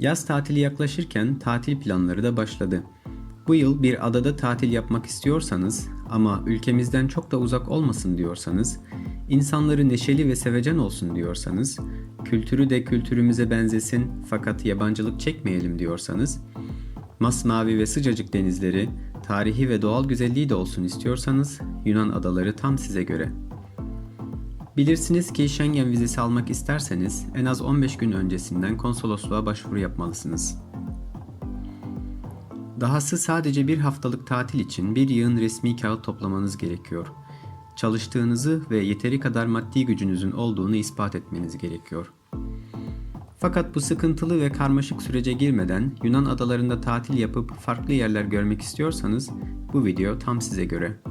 Yaz tatili yaklaşırken tatil planları da başladı. Bu yıl bir adada tatil yapmak istiyorsanız ama ülkemizden çok da uzak olmasın diyorsanız, insanları neşeli ve sevecen olsun diyorsanız, kültürü de kültürümüze benzesin fakat yabancılık çekmeyelim diyorsanız, masmavi ve sıcacık denizleri, tarihi ve doğal güzelliği de olsun istiyorsanız Yunan adaları tam size göre. Bilirsiniz ki Schengen vizesi almak isterseniz en az 15 gün öncesinden konsolosluğa başvuru yapmalısınız. Dahası sadece bir haftalık tatil için bir yığın resmi kağıt toplamanız gerekiyor. Çalıştığınızı ve yeteri kadar maddi gücünüzün olduğunu ispat etmeniz gerekiyor. Fakat bu sıkıntılı ve karmaşık sürece girmeden Yunan adalarında tatil yapıp farklı yerler görmek istiyorsanız bu video tam size göre.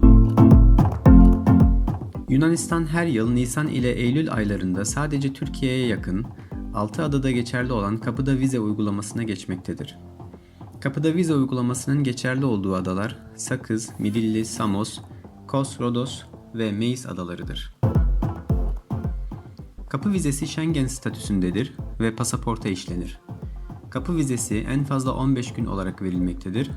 Yunanistan her yıl Nisan ile Eylül aylarında sadece Türkiye'ye yakın 6 adada geçerli olan kapıda vize uygulamasına geçmektedir. Kapıda vize uygulamasının geçerli olduğu adalar Sakız, Midilli, Samos, Kos, Rodos ve Meis adalarıdır. Kapı vizesi Schengen statüsündedir ve pasaporta işlenir. Kapı vizesi en fazla 15 gün olarak verilmektedir.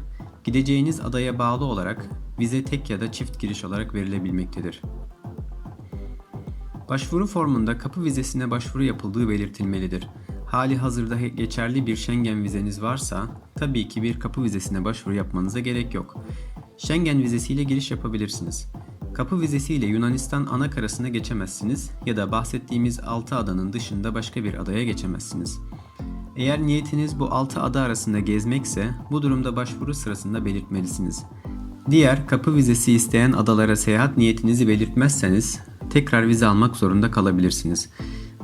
Gideceğiniz adaya bağlı olarak vize tek ya da çift giriş olarak verilebilmektedir. Başvuru formunda kapı vizesine başvuru yapıldığı belirtilmelidir. Hali hazırda geçerli bir Schengen vizeniz varsa tabii ki bir kapı vizesine başvuru yapmanıza gerek yok. Schengen vizesiyle giriş yapabilirsiniz. Kapı vizesiyle Yunanistan ana karasına geçemezsiniz ya da bahsettiğimiz 6 adanın dışında başka bir adaya geçemezsiniz. Eğer niyetiniz bu 6 ada arasında gezmekse bu durumda başvuru sırasında belirtmelisiniz. Diğer kapı vizesi isteyen adalara seyahat niyetinizi belirtmezseniz tekrar vize almak zorunda kalabilirsiniz.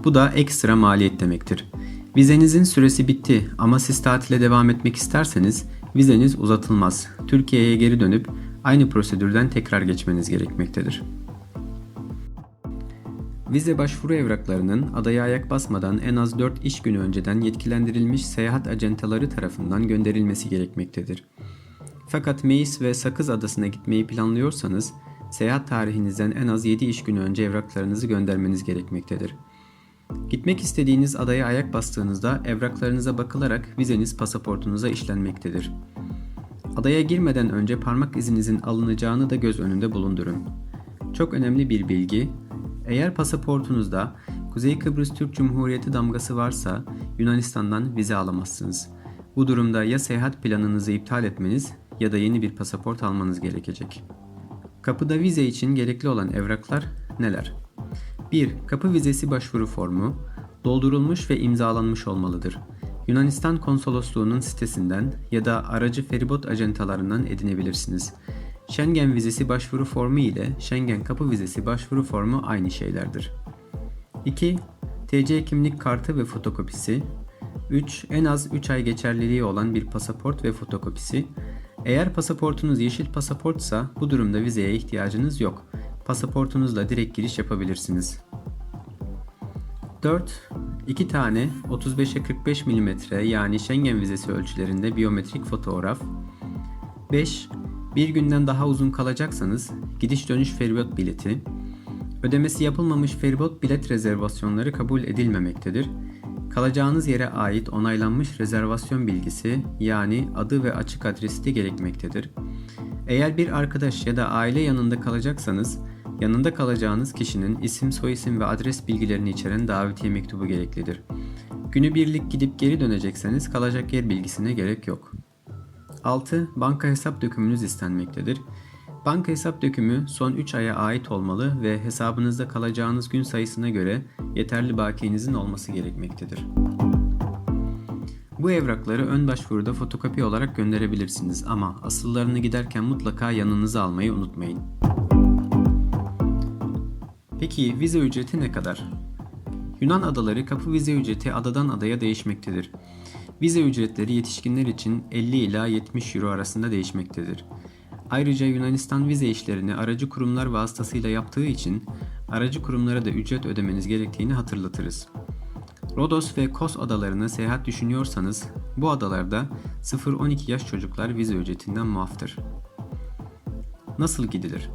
Bu da ekstra maliyet demektir. Vizenizin süresi bitti ama siz tatile devam etmek isterseniz vizeniz uzatılmaz. Türkiye'ye geri dönüp aynı prosedürden tekrar geçmeniz gerekmektedir. Vize başvuru evraklarının adaya ayak basmadan en az 4 iş günü önceden yetkilendirilmiş seyahat acentaları tarafından gönderilmesi gerekmektedir. Fakat Meis ve Sakız adasına gitmeyi planlıyorsanız seyahat tarihinizden en az 7 iş günü önce evraklarınızı göndermeniz gerekmektedir. Gitmek istediğiniz adaya ayak bastığınızda evraklarınıza bakılarak vizeniz pasaportunuza işlenmektedir. Adaya girmeden önce parmak izinizin alınacağını da göz önünde bulundurun. Çok önemli bir bilgi, eğer pasaportunuzda Kuzey Kıbrıs Türk Cumhuriyeti damgası varsa Yunanistan'dan vize alamazsınız. Bu durumda ya seyahat planınızı iptal etmeniz ya da yeni bir pasaport almanız gerekecek. Kapıda vize için gerekli olan evraklar neler? 1. Kapı vizesi başvuru formu doldurulmuş ve imzalanmış olmalıdır. Yunanistan konsolosluğunun sitesinden ya da aracı feribot acentalarından edinebilirsiniz. Schengen vizesi başvuru formu ile Schengen kapı vizesi başvuru formu aynı şeylerdir. 2. TC kimlik kartı ve fotokopisi. 3. En az 3 ay geçerliliği olan bir pasaport ve fotokopisi. Eğer pasaportunuz yeşil pasaportsa bu durumda vizeye ihtiyacınız yok. Pasaportunuzla direkt giriş yapabilirsiniz. 4. 2 tane 35'e 45 mm yani Schengen vizesi ölçülerinde biyometrik fotoğraf. 5. Bir günden daha uzun kalacaksanız gidiş dönüş feribot bileti. Ödemesi yapılmamış feribot bilet rezervasyonları kabul edilmemektedir. Kalacağınız yere ait onaylanmış rezervasyon bilgisi yani adı ve açık adresi de gerekmektedir. Eğer bir arkadaş ya da aile yanında kalacaksanız yanında kalacağınız kişinin isim, soyisim ve adres bilgilerini içeren davetiye mektubu gereklidir. Günübirlik gidip geri dönecekseniz kalacak yer bilgisine gerek yok. 6. Banka hesap dökümünüz istenmektedir. Banka hesap dökümü son 3 aya ait olmalı ve hesabınızda kalacağınız gün sayısına göre yeterli bakiyenizin olması gerekmektedir. Bu evrakları ön başvuruda fotokopi olarak gönderebilirsiniz ama asıllarını giderken mutlaka yanınıza almayı unutmayın. Peki vize ücreti ne kadar? Yunan adaları kapı vize ücreti adadan adaya değişmektedir. Vize ücretleri yetişkinler için 50 ila 70 euro arasında değişmektedir. Ayrıca Yunanistan vize işlerini aracı kurumlar vasıtasıyla yaptığı için aracı kurumlara da ücret ödemeniz gerektiğini hatırlatırız. Rodos ve Kos adalarına seyahat düşünüyorsanız bu adalarda 0-12 yaş çocuklar vize ücretinden muaftır. Nasıl gidilir?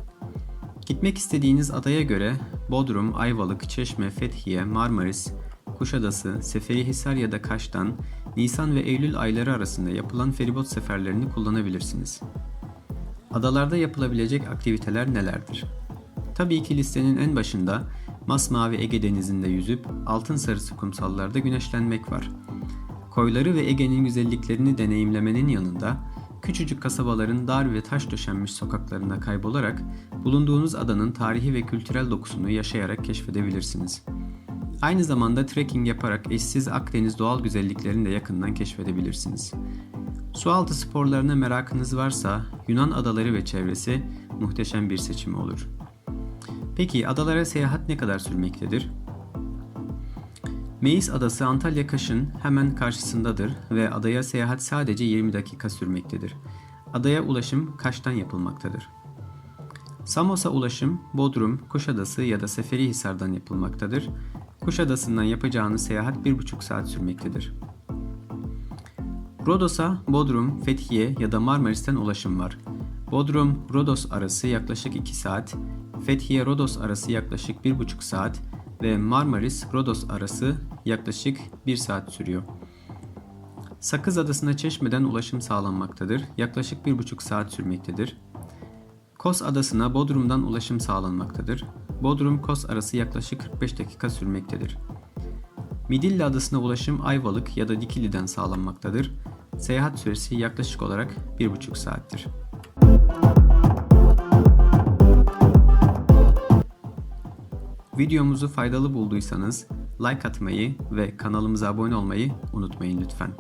Gitmek istediğiniz adaya göre Bodrum, Ayvalık, Çeşme, Fethiye, Marmaris, Kuşadası, Seferihisar ya da Kaş'tan Nisan ve Eylül ayları arasında yapılan feribot seferlerini kullanabilirsiniz. Adalarda yapılabilecek aktiviteler nelerdir? Tabii ki listenin en başında masmavi Ege denizinde yüzüp altın sarısı kumsallarda güneşlenmek var. Koyları ve Ege'nin güzelliklerini deneyimlemenin yanında küçücük kasabaların dar ve taş döşenmiş sokaklarına kaybolarak bulunduğunuz adanın tarihi ve kültürel dokusunu yaşayarak keşfedebilirsiniz. Aynı zamanda trekking yaparak eşsiz Akdeniz doğal güzelliklerini de yakından keşfedebilirsiniz. Sualtı sporlarına merakınız varsa Yunan adaları ve çevresi muhteşem bir seçim olur. Peki adalara seyahat ne kadar sürmektedir? Meis Adası Antalya Kaş'ın hemen karşısındadır ve adaya seyahat sadece 20 dakika sürmektedir. Adaya ulaşım Kaş'tan yapılmaktadır. Samos'a ulaşım Bodrum, Kuşadası ya da Seferihisar'dan yapılmaktadır. Kuşadası'ndan yapacağınız seyahat 1,5 saat sürmektedir. Rodos'a Bodrum, Fethiye ya da Marmaris'ten ulaşım var. Bodrum, Rodos arası yaklaşık 2 saat, Fethiye, Rodos arası yaklaşık 1,5 saat ve Marmaris, Rodos arası yaklaşık 1 saat sürüyor. Sakız Adası'na Çeşme'den ulaşım sağlanmaktadır. Yaklaşık 1,5 saat sürmektedir. Kos Adası'na Bodrum'dan ulaşım sağlanmaktadır. Bodrum-Kos arası yaklaşık 45 dakika sürmektedir. Midilli Adası'na ulaşım Ayvalık ya da Dikili'den sağlanmaktadır. Seyahat süresi yaklaşık olarak 1,5 saattir. Videomuzu faydalı bulduysanız like atmayı ve kanalımıza abone olmayı unutmayın lütfen.